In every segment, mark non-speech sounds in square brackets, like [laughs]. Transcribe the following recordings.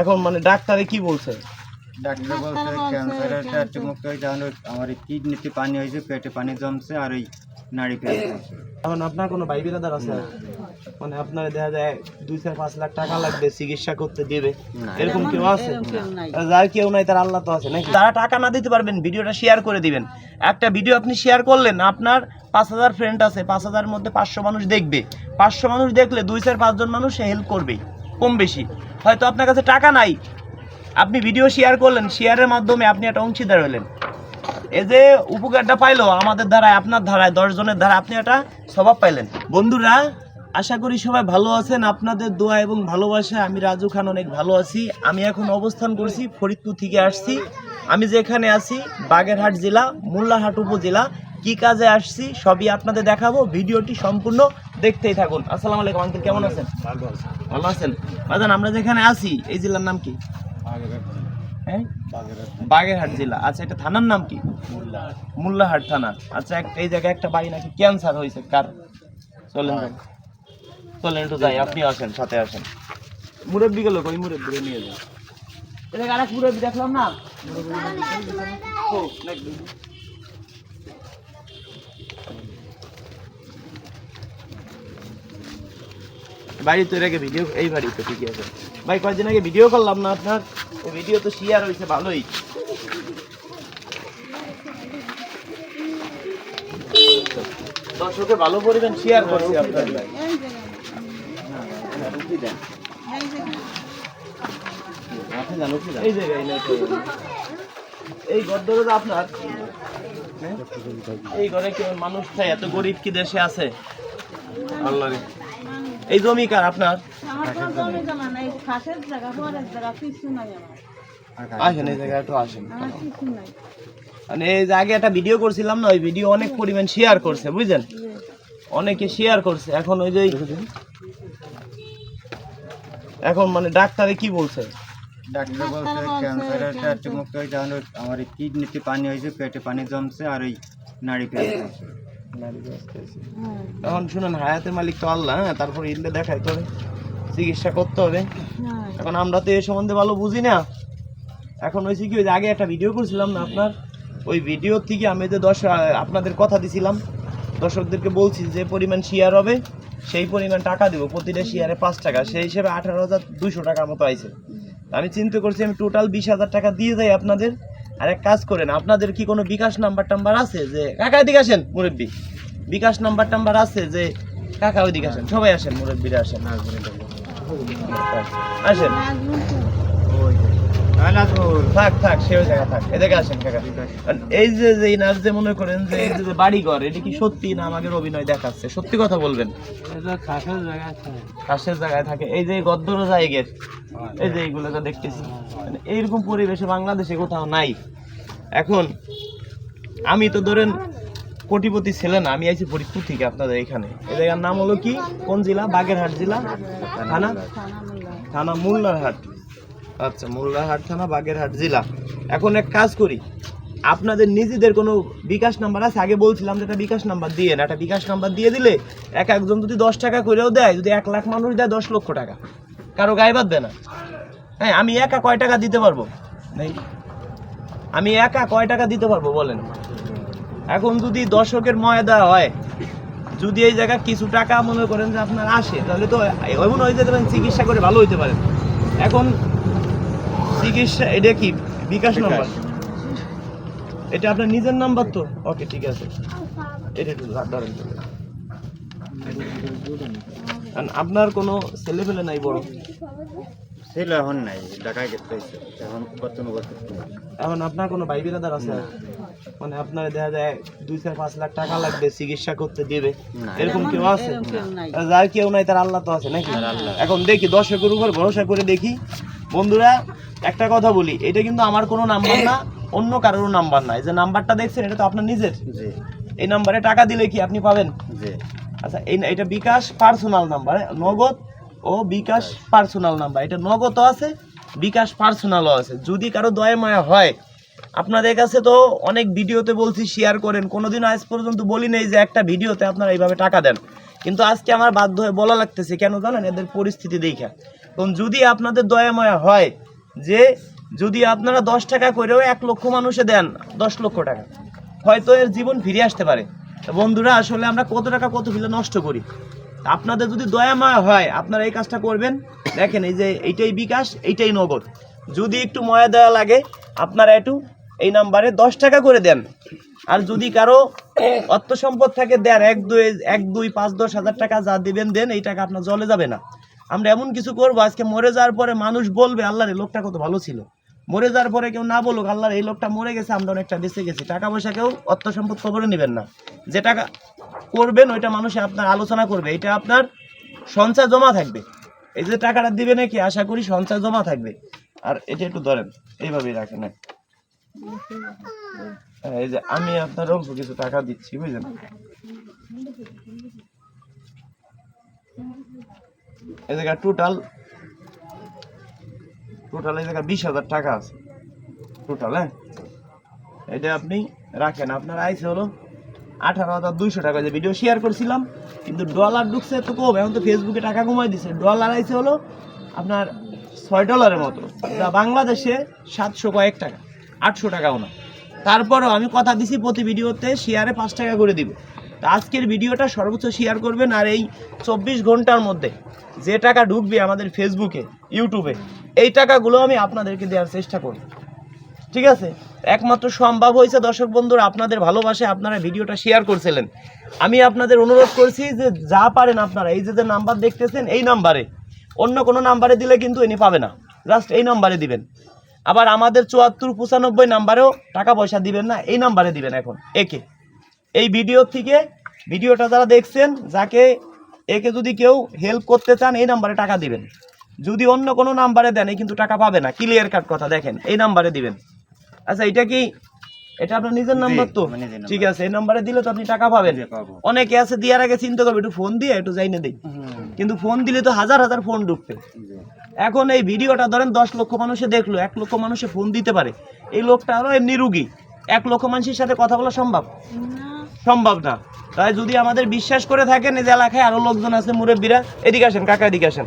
এখন মানে ডাক্তারে কি বলছে? ডাক্তার বলছে ক্যান্সারের চারটে মুক্ত হয়েছে আমার আমার এই কিডনিতে পানি হয়েছে পেটে পানি জমছে আর ওই নাড়ি পেয়ে এখন আপনার কোনো ভাই বিরাদার আছে? মানে আপনার দেখা যায় দুই চার পাঁচ লাখ টাকা লাগবে চিকিৎসা করতে দিবে। এরকম কেউ আছে? যার কেউ নাই তার আল্লাহ তো আছে নাকি? যারা টাকা না দিতে পারবেন ভিডিওটা শেয়ার করে দিবেন। একটা ভিডিও আপনি শেয়ার করলেন আপনার পাঁচ হাজার ফ্রেন্ড আছে পাঁচ হাজার মধ্যে পাঁচশো মানুষ দেখবে। পাঁচশো মানুষ দেখলে দুই চার পাঁচজন মানুষ হেল্প করবেই কম বেশি। হয়তো আপনার কাছে টাকা নাই। আপনি ভিডিও শেয়ার করলেন শেয়ারের মাধ্যমে আপনি একটা অংশীদার হলেন। এই যে উপকারটা পাইলো, আমাদের ধারায়, আপনার ধারায়, দশ জনের ধারায় আপনি একটা স্বভাব পাইলেন। বন্ধুরা, আশা করি সবাই ভালো আছেন। আপনাদের দোয়া এবং ভালোবাসা, আমি রাজু খান অনেক ভালো আছি। আমি এখন অবস্থান করছি ফরিদপুর থেকে আসছি। আমি যেখানে আছি, বাগেরহাট জেলা, মোল্লাহাট উপজেলা। কি কাজে আসছি সবই আপনাদের দেখাবো ভিডিওটি সম্পূর্ণ দেখতেই থাকুন। আসসালামু আলাইকুম আঙ্কেল কেমন আছেন? ভালো আছে। ভালো আছেন? বাজান আমরা যেখানে আছি এই জেলার নাম কি? হ্যাঁ? বাগেরহাট জেলা। আচ্ছা এটা থানার নাম কি? মোল্লাহাট। থানা। আচ্ছা একটা এই জায়গায় একটা বাড়ি নাকি ক্যান্সার হয়েছে কার? চলেন যান। চলেন একটু যাই আপনি আসেন সাথে আসেন। মুরব্বী গেল কই? মুরব্বী নিয়ে যান এটা আরেক মুরব্বী দেখলাম না ও, নাকি? বাড়ি তো আগে ভিডিও এই বাড়ি তো ঠিকই আছে ভাই, কয়েকদিন আগে ভিডিও করলাম না আপনার ভিডিও তো শেয়ার হয়েছে, ভালোই দর্শকে ভালো পরিমাণ শেয়ার করছি আপনার ভাই। এই জায়গায়। আপনার হ্যাঁ? এই ঘরে কি মানুষটা এত গরিব কি দেশে আছে আল্লাহ। এই জমি কার আপনার? আসেন এই জায়গায় একটু আসেন। মানে এই যে আগে একটা ভিডিও করছিলাম না ওই ভিডিও অনেক পরিমাণ শেয়ার করছে বুঝলেন? অনেকে শেয়ার করছে। এখন ওই যে এখন মানে ডাক্তারে কি বলছে? ডাক্তার বলছে ক্যান্সারের চারটে হয়েছে আমার এই কিডনিতে পানি হয়েছে পেটে পানি জমছে আর ওই নাড়ি পেয়ে [laughs] এখন শুনেন হায়াতের মালিক তো আল্লাহ হ্যাঁ তারপর ইন্দে দেখাই করে চিকিৎসা করতে হবে। হ্যাঁ। এখন আমরা তো এ সম্বন্ধে ভালো বুঝি না। এখন হয়েছে কি ওই যে আগে একটা ভিডিও করছিলাম না আপনার? ওই ভিডিও থেকে আমি যে দশ আপনাদের কথা দিছিলাম। দর্শকদেরকে বলছি যে পরিমাণ শেয়ার হবে সেই পরিমাণ টাকা দেবো। প্রতিটা শেয়ারে পাঁচ টাকা সেই হিসেবে আঠারো হাজার দুশো টাকার মতো আইছে। আমি চিন্তা করছি আমি টোটাল বিশ হাজার টাকা দিয়ে যাই আপনাদের। আর এক কাজ করেন, আপনাদের কি কোনো বিকাশ নাম্বার টাম্বার আছে যে, কাকা এদিকে আসেন, মুরব্বী। বিকাশ নাম্বার টাম্বার আছে যে, কাকা ওইদিকে আসেন, সবাই আসেন, মুরব্বীরা আসেন। আসেন। থাক থাক সে ওই জায়গা থাক এদিকে আসেন কাকা। এই যে যে যে মনে করেন যে এই যে বাড়ি ঘর এটা কি সত্যি না আমাদের অভিনয় দেখাচ্ছে? সত্যি কথা বলবেন। জায়গায় থাকে। এই যে গদ্দর জায়গার এই যে এইগুলো যা দেখতেছি। মানে এইরকম পরিবেশে বাংলাদেশে কোথাও নাই। এখন আমি তো ধরেন কোটিপতি ছেলে না আমি আইছি ফরিদপুর থেকে আপনাদের এখানে। এই জায়গার নাম হলো কি? কোন জেলা? বাগেরহাট জেলা? থানা? থানা মোল্লারহাট। আচ্ছা মোল্লারহাট থানা, বাগেরহাট জেলা। এখন এক কাজ করি। আপনাদের নিজেদের কোনো বিকাশ নাম্বার আছে? আগে বলছিলাম যে একটা বিকাশ নাম্বার দিয়ে না একটা বিকাশ নাম্বার দিয়ে দিলে এক একজন যদি দশ টাকা করেও দেয়, যদি এক লাখ মানুষ দেয়, দশ লক্ষ টাকা। কারও গায়ে বাঁধবে না। হ্যাঁ আমি একা কয় টাকা দিতে পারব? নেই। আমি একা কয় টাকা দিতে পারব, বলেন? এখন যদি দর্শকের ময়দা হয়, যদি এই জায়গায় কিছু টাকা মনে করেন যে আপনার আসে, তাহলে তো এমন হয়ে যেতে পারেন চিকিৎসা করে ভালো হইতে পারেন এখন চিকিৎসা এটা কি? বিকাশ নাম্বার? এটা আপনার নিজের নাম্বার তো? ওকে ঠিক আছে। এটা একটু ধরেন। তাহলে। আপনার কোনো ছেলে ফেলে নাই বড় ছিল এখন নাই ঢাকায় গেছে এখন বর্তমানে এখন আপনার কোনো ভাই বিরাদার আছে? মানে আপনার দেখা যায় দুই চার পাঁচ লাখ টাকা লাগবে চিকিৎসা করতে দিবে। এরকম কেউ আছে? যার কেউ নাই তার আল্লাহ তো আছে নাকি? এখন দেখি দর্শকের উপর ভরসা করে দেখি। বন্ধুরা একটা কথা বলি এটা কিন্তু আমার কোনো নাম্বার না অন্য কারোর নাম্বার না। এই যে নাম্বারটা দেখছেন এটা তো আপনার নিজের। জি। এই নাম্বারে টাকা দিলে কি আপনি পাবেন? জি। আচ্ছা এই এটা বিকাশ পার্সোনাল নাম্বার নগদ ও বিকাশ পার্সোনাল নাম্বার এটা নগদও আছে বিকাশ পার্সোনালও আছে। যদি কারও দয়া মায়া হয় আপনাদের কাছে তো অনেক ভিডিওতে বলছি শেয়ার করেন। কোনোদিন আজ পর্যন্ত বলি নেই যে একটা ভিডিওতে আপনারা এইভাবে টাকা দেন। কিন্তু আজকে আমার বাধ্য হয়ে বলা লাগতেছে কেন জানেন? এদের পরিস্থিতি দেখা। কারণ যদি আপনাদের দয়া মায়া হয় যে যদি আপনারা দশ টাকা করেও এক লক্ষ মানুষে দেন, দশ লক্ষ টাকা, হয়তো এর জীবন ফিরে আসতে পারে। বন্ধুরা, আসলে আমরা কত টাকা, কত ফিলে নষ্ট করি? আপনাদের যদি দয়া মায়া হয়, আপনারা এই কাজটা করবেন। দেখেন, এই যে এইটাই বিকাশ, এইটাই নগদ। যদি একটু ময়া দেওয়া লাগে, আপনারা একটু এই নাম্বারে দশ টাকা করে দেন। আর যদি কারও অর্থ সম্পদ থাকে, দেন। এক দুই এক দুই, পাঁচ, দশ হাজার টাকা যা দিবেন, দেন। এই টাকা আপনার জলে যাবে না। আমরা এমন কিছু করব, আজকে মরে যাওয়ার পরে মানুষ বলবে, আল্লাহর এই লোকটা কত ভালো ছিল। মরে যাওয়ার পরে কেউ না বলুক, আল্লাহর এই লোকটা মরে গেছে, আমরা অনেকটা বেঁচে গেছি। টাকা পয়সা কেউ অর্থ সম্পদ খবরে নেবেন না। যে টাকা করবেন, ওইটা মানুষে আপনার আলোচনা করবে। এটা আপনার সঞ্চয় জমা থাকবে। এই যে টাকাটা দিবে নাকি, আশা করি সঞ্চয় জমা থাকবে। আর এটা একটু ধরেন, এইভাবেই রাখেন হ্যাঁ। এই যে আমি আপনার অল্প কিছু টাকা দিচ্ছি, বুঝলেন? এই জায়গা টোটাল টোটাল এই জায়গা বিশ হাজার টাকা আছে। টোটাল হ্যাঁ? এটা আপনি রাখেন। আপনার আইসে হলো আঠারো হাজার দুইশো টাকা। যে ভিডিও শেয়ার করছিলাম, কিন্তু ডলার ঢুকছে তো কম। এখন তো ফেসবুকে টাকা কমাই দিছে। ডলার আইসে হলো আপনার ছয় ডলারের মতো। যা বাংলাদেশে সাতশো কয়েক টাকা, আটশো টাকাও না তারপরও আমি কথা দিছি প্রতি ভিডিওতে শেয়ারে পাঁচ টাকা করে দিব। আজকের ভিডিওটা সর্বোচ্চ শেয়ার করবেন আর এই চব্বিশ ঘণ্টার মধ্যে যে টাকা ঢুকবে আমাদের ফেসবুকে ইউটিউবে এই টাকাগুলো আমি আপনাদেরকে দেওয়ার চেষ্টা করব ঠিক আছে? একমাত্র সম্ভব হয়েছে, দর্শক বন্ধুরা, আপনাদের ভালোবাসে আপনারা ভিডিওটা শেয়ার করছিলেন। আমি আপনাদের অনুরোধ করছি যে যা পারেন আপনারা, এই যে যে নাম্বার দেখতেছেন, এই নাম্বারে অন্য কোনো নাম্বারে দিলে কিন্তু ইনি পাবে না। জাস্ট এই নাম্বারে দিবেন। আবার আমাদের চুয়াত্তর পঁচানব্বই নাম্বারেও টাকা পয়সা দিবেন না, এই নাম্বারে দিবেন এখন, একে। এই ভিডিও থেকে ভিডিওটা যারা দেখছেন যাকে একে যদি কেউ হেল্প করতে চান এই নাম্বারে টাকা দিবেন। যদি অন্য কোনো নাম্বারে দেন এই কিন্তু টাকা পাবে না। ক্লিয়ার কাট কথা দেখেন এই নাম্বারে দিবেন। আচ্ছা এটা কি এটা আপনার নিজের নাম্বার তো? ঠিক আছে এই নাম্বারে দিলে তো আপনি টাকা পাবেন। অনেকে আছে দেওয়ার আগে চিন্তা করবে একটু ফোন দিয়ে একটু যাইনে দেই। কিন্তু ফোন দিলে তো হাজার হাজার ফোন ঢুকবে। এখন এই ভিডিওটা ধরেন দশ লক্ষ মানুষে দেখল এক লক্ষ মানুষে ফোন দিতে পারে। এই লোকটা আরও এমনি রুগী। এক লক্ষ মানুষের সাথে কথা বলা সম্ভব? না সম্ভব না। তাই যদি আমাদের বিশ্বাস করে থাকেন এই যে এলাকায় আরও লোকজন আছে মুরব্বীরা এদিকে আসেন কাকা এদিকে আসেন।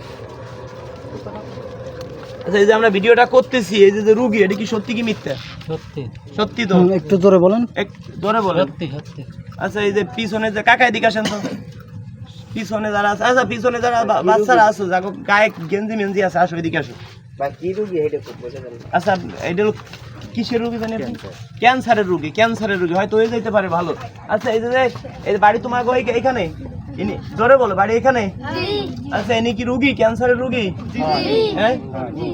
আচ্ছা এই যে আমরা ভিডিওটা করতেছি এই যে যে রুগী এটা কি সত্যি কি মিথ্যা? সত্যি। সত্যি তো? একটু জোরে বলেন। ধরে বলেন। সত্যি সত্যি। আচ্ছা এই যে পিছনে যে কাকা এদিকে আসেন তো। পিছনে যারা আছে আচ্ছা পিছনে যারা বাচ্চারা আছে যাকে গায়ে গেঞ্জি মেঞ্জি আছে আসো এদিকে আসো। আচ্ছা এটা কিসের রুগী জানি ক্যান্সারের রুগী ক্যান্সারের রুগী হয়তো হয়ে যেতে পারে ভালো। আচ্ছা এই যে এই বাড়ি তোমার এইখানে? ইনি জোরে বলো বাড়ি এখানে? আচ্ছা ইনি কি রুগী? ক্যান্সারের রুগী? হ্যাঁ?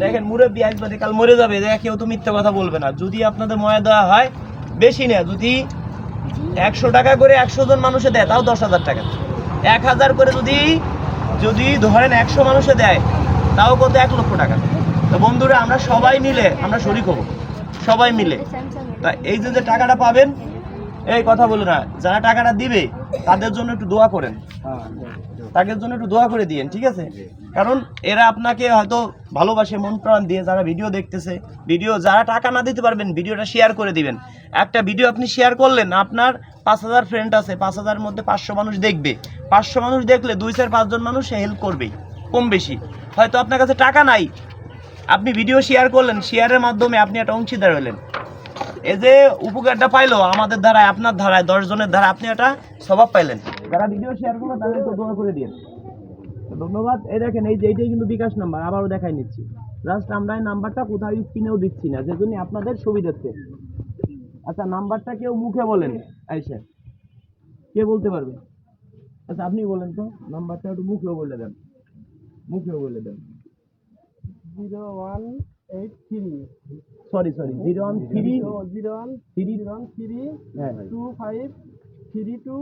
দেখেন মুরব্বী একবারে কাল মরে যাবে দেখ কেউ তো মিথ্যা কথা বলবে না। যদি আপনাদের ময়া দেওয়া হয় বেশি না যদি একশো টাকা করে একশো জন মানুষে দেয় তাও দশ হাজার টাকা। এক হাজার করে যদি যদি ধরেন একশো মানুষে দেয় তাও কত? এক লক্ষ টাকা। তো বন্ধুরা আমরা সবাই মিলে আমরা শরিক হব। সবাই মিলে। তা এই যে যে টাকাটা পাবেন, এই কথা বলো না, যারা টাকাটা দিবে, তাদের জন্য একটু দোয়া করেন। তাদের জন্য একটু দোয়া করে দিয়েন, ঠিক আছে? কারণ এরা আপনাকে হয়তো ভালোবাসে, মন প্রাণ দিয়ে যারা ভিডিও দেখতেছে, ভিডিও যারা টাকা না দিতে পারবেন, ভিডিওটা শেয়ার করে দিবেন। একটা ভিডিও আপনি শেয়ার করলেন, আপনার পাঁচ হাজার ফ্রেন্ড আছে, পাঁচ হাজারের মধ্যে পাঁচশো মানুষ দেখবে। পাঁচশো মানুষ দেখলে দুই চার পাঁচজন মানুষ হেল্প করবেই, কম বেশি। হয়তো আপনার কাছে টাকা নাই আপনি ভিডিও শেয়ার করলেন শেয়ারের মাধ্যমে আপনি একটা অংশীদার হলেন। এই যে উপকারটা পাইলো, আমাদের ধারায় আপনার ধারায় দশ জনের ধারায় আপনি একটা স্বভাব পাইলেন। যারা ভিডিও শেয়ার করল, তাদেরকে দোয়া করে দিন তো ধন্যবাদ। এই দেখেন, এই যে, এইটাই কিন্তু বিকাশ নাম্বার আবারও দেখাই নিচ্ছি। জাস্ট আমরা এই নাম্বারটা কোথাও স্ক্রিনেও দিচ্ছি না, যে জন্য আপনাদের সুবিধার্থে। আচ্ছা নাম্বারটা কেউ মুখে বলেন আইসা কে বলতে পারবে? আচ্ছা আপনি বলেন তো। নাম্বারটা একটু মুখেও বলে দেন। মুখেও বলে দেন। Zero one eight three sorry sorry zero one three zero one three one three হ্যাঁ। Two five three two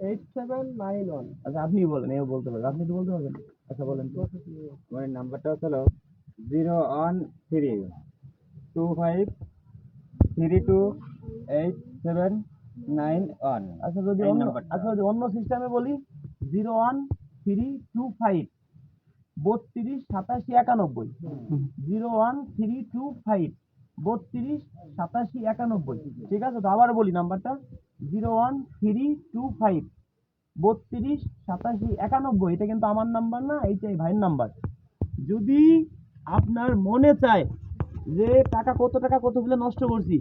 eight seven nine one আচ্ছা আপনি বলেন এও বলতে পারবেন আপনি তো বলতে পারবেন? আচ্ছা বলেন তো। আমার নাম্বারটা হলো zero one three two five three two eight seven nine one আচ্ছা যদি অন্য আচ্ছা যদি অন্য সিস্টেমে বলি zero one three two five বত্রিশ সাতাশি একানব্বই। Zero one three two five. বত্রিশ সাতাশি একানব্বই। ঠিক আছে তো আবার বলি নাম্বারটা। Zero one three two five. বত্রিশ সাতাশি একানব্বই। এটা কিন্তু আমার নাম্বার না এইটাই ভাইয়ের নাম্বার। যদি আপনার মনে চায় যে টাকা কত টাকা কতগুলো নষ্ট করছি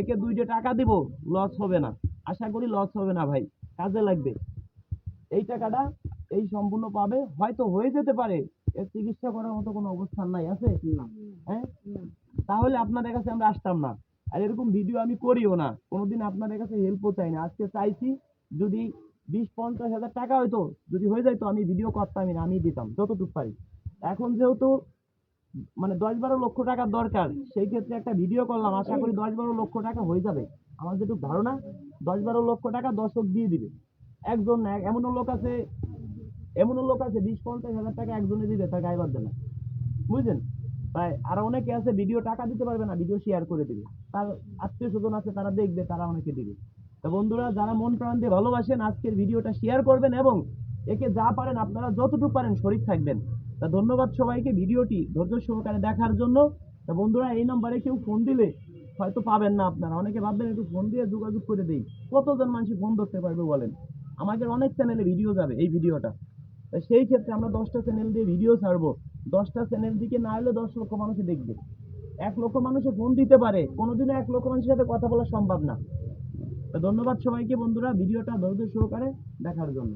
একে দুইটা টাকা দিব লস হবে না। আশা করি লস হবে না ভাই কাজে লাগবে। এই টাকাটা এই সম্পূর্ণ পাবে হয়তো হয়ে যেতে পারে। এর চিকিৎসা করার মতো কোনো অবস্থান নাই আছে? হ্যাঁ? তাহলে আপনাদের কাছে আমরা আসতাম না। আর এরকম ভিডিও আমি করিও না। কোনোদিন আপনাদের কাছে হেল্পও চাই না। আজকে চাইছি যদি বিশ পঞ্চাশ হাজার টাকা হয়তো যদি হয়ে যায় তো আমি ভিডিও করতামই না আমি দিতাম যতটুকু পারি। এখন যেহেতু মানে দশ বারো লক্ষ টাকার দরকার সেই ক্ষেত্রে একটা ভিডিও করলাম। আশা করি দশ বারো লক্ষ টাকা হয়ে যাবে। আমার যেটুকু ধারণা দশ বারো লক্ষ টাকা দর্শক দিয়ে দিবে। একজন এমনও লোক আছে এমনও লোক আছে, বিশ, পঞ্চাশ হাজার টাকা একজনে দিবে, তার গায়ে বাঁধবে না। বুঝলেন? তাই আর অনেকে আছে ভিডিও টাকা দিতে পারবে না ভিডিও শেয়ার করে দিবে। তার আত্মীয় স্বজন আছে, তারা দেখবে, তারা অনেকে দিবে। তো বন্ধুরা, যারা মন প্রাণ দিয়ে ভালোবাসেন, আজকের ভিডিওটা শেয়ার করবেন এবং একে যা পারেন, আপনারা যতটুকু পারেন, শরীর থাকবেন। তা ধন্যবাদ সবাইকে ভিডিওটি ধৈর্য সহকারে দেখার জন্য। তা বন্ধুরা, এই নম্বরে কেউ ফোন দিলে হয়তো পাবেন না আপনারা। অনেকে ভাববেন একটু ফোন দিয়ে যোগাযোগ করে দেই। কতজন মানুষ ফোন ধরতে পারবে বলেন? আমাদের অনেক চ্যানেলে ভিডিও যাবে এই ভিডিওটা সেই ক্ষেত্রে আমরা দশটা চ্যানেল দিয়ে ভিডিও ছাড়বো। দশটা চ্যানেল দিকে না এলে দশ লক্ষ মানুষ দেখবে। এক লক্ষ মানুষে ফোন দিতে পারে, কোনোদিনও এক লক্ষ মানুষের সাথে কথা বলা সম্ভব না। তো ধন্যবাদ সবাইকে বন্ধুরা ভিডিওটা ধৈর্য সহকারে দেখার জন্য।